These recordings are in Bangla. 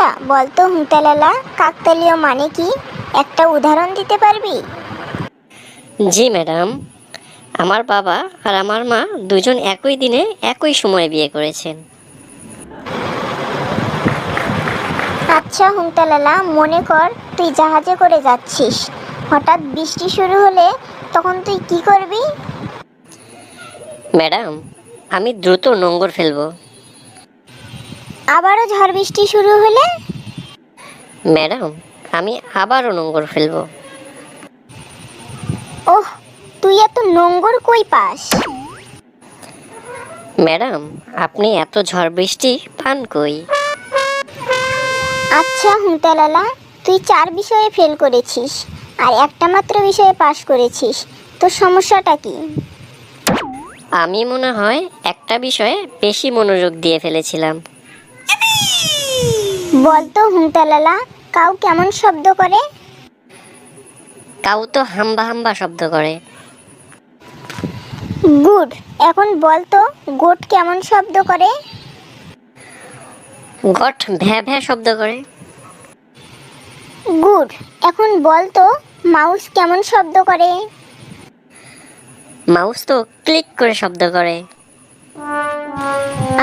আচ্ছা বলতো হুঁতালালা কাকতালীয় মানে কি? একটা উদাহরণ দিতে পারবি? জি ম্যাডাম। আমার বাবা আর আমার মা দুজন একই দিনে একই সময়ে বিয়ে করেছেন। আচ্ছা হুঁতালালা মনে কর তুই জাহাজে করে যাচ্ছিস। হঠাৎ বৃষ্টি শুরু হলে তখন তুই কি করবি? ম্যাডাম আমি দ্রুত নোঙ্গর ফেলব। আবারও ঝড় বৃষ্টি শুরু হলে? ম্যাডাম আমি আবারও নোঙ্গর ফেলব। ওহ তুই এত নোংর কই পাস? ম্যাডাম আপনি এত ঝড় বৃষ্টি পান কই? আচ্ছা হুঁতালালা তুই চার বিষয়ে ফেল করেছিস আর একটা মাত্র বিষয়ে পাশ করেছিস। তোর সমস্যাটা কি? আমি মনে হয় একটা বিষয়ে বেশি মনোযোগ দিয়ে ফেলেছিলাম। বলতো হুমতালালা কাউ কেমন শব্দ করে? কাউ তো হাম্বা হাম্বা শব্দ করে। গুড এখন বলতো গোট কেমন শব্দ করে? গট ভ্যা ভ্যা শব্দ করে। গুড এখন বলতো মাউস কেমন শব্দ করে? মাউস তো ক্লিক করে শব্দ করে।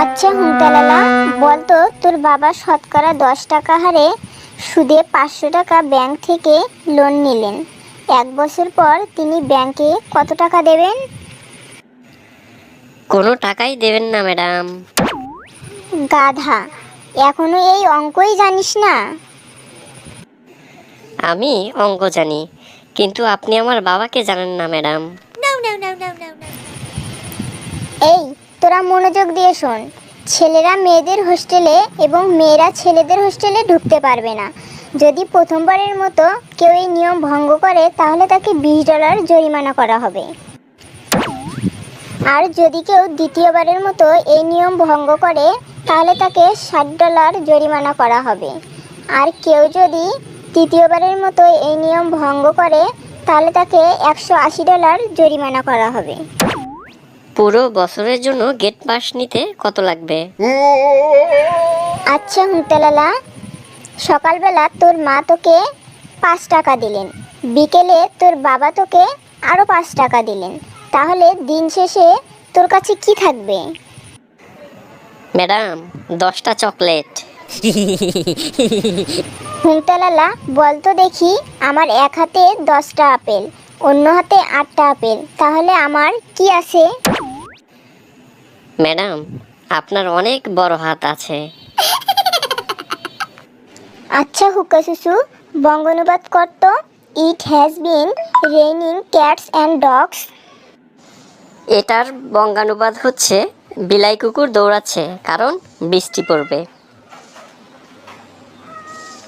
আচ্ছা হুঁতালালা বলতো তোর বাবা শতকরা দশ টাকা হারে সুদে পাঁচশো টাকা ব্যাংক থেকে লোন নিলেন। এক বছর পর তিনি ব্যাংকে কত টাকা দেবেন? কোনো টাকাই দেবেন না ম্যাডাম। গাধা এখনও এই অঙ্কই জানিস না? আমি অঙ্ক জানি কিন্তু আপনি আমার বাবাকে জানেন না ম্যাডাম। তোরা মনোযোগ দিয়ে শোন। ছেলেরা মেয়েদের হোস্টেলে এবং মেয়েরা ছেলেদের হোস্টেলে ঢুকতে পারবে না। যদি প্রথমবারের মতো কেউ এই নিয়ম ভঙ্গ করে, তাহলে তাকে বিশ ডলার জরিমানা করা হবে। আর যদি কেউ দ্বিতীয়বারের মতো এই নিয়ম ভঙ্গ করে, তাহলে তাকে ষাট ডলার জরিমানা করা হবে। আর কেউ যদি তৃতীয়বারের মতো এই নিয়ম ভঙ্গ করে, তাহলে তাকে একশো আশি ডলার জরিমানা করা হবে। পুরো বছরের জন্য গেট পাস নিতে কত লাগবে? আচ্ছা হুঁতালালা সকালবেলা তোর মা তোকে পাঁচ টাকা দিলেন। বিকেলে তোর বাবা তোকে আরও পাঁচ টাকা দিলেন। তাহলে দিন শেষে তোর কাছে কি থাকবে? ম্যাডাম দশটা চকলেট। হুঁতালালা বলতো দেখি আমার এক হাতে দশটা আপেল। অন্য হাতে আটটা আপেল তাহলে আমার কি আছে? ম্যাডাম আপনার অনেক বড় হাত আছে। আচ্ছা হুক্কা শুশু বঙ্গানুবাদ করতো it has been raining cats and dogs এটার বঙ্গানুবাদ হচ্ছে বিলাই কুকুর দৌড়াচ্ছে কারণ বৃষ্টি পড়বে।